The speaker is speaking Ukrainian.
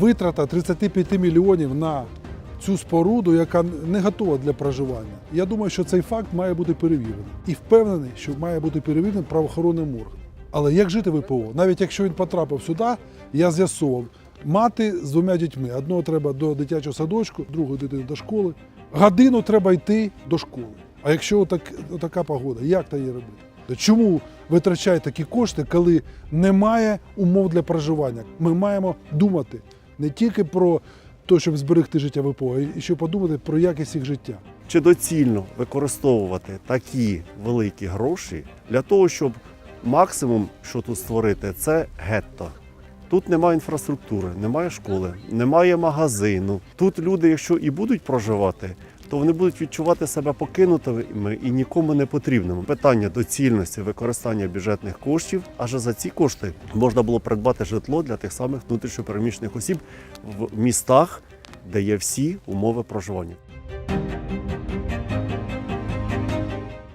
витрата 35 мільйонів на цю споруду, яка не готова для проживання. Я думаю, що цей факт має бути перевірений. І впевнений, що має бути перевірений правоохоронним органом. Але як жити ВПО? Навіть якщо він потрапив сюди, я з'ясував. Мати з двома дітьми. Одного треба до дитячого садочку, другу дитину до школи. Годину треба йти до школи. А якщо отак, така погода, як то її робити? Чому витрачають такі кошти, коли немає умов для проживання? Ми маємо думати не тільки про те, щоб зберегти життя ВПО, а ще подумати про якість їх життя. Чи доцільно використовувати такі великі гроші для того, щоб максимум, що тут створити, це гетто. Тут немає інфраструктури, немає школи, немає магазину. Тут люди, якщо і будуть проживати, то вони будуть відчувати себе покинутими і нікому не потрібними. Питання доцільності використання бюджетних коштів, адже за ці кошти можна було придбати житло для тих самих внутрішньопереміщених осіб в містах, де є всі умови проживання.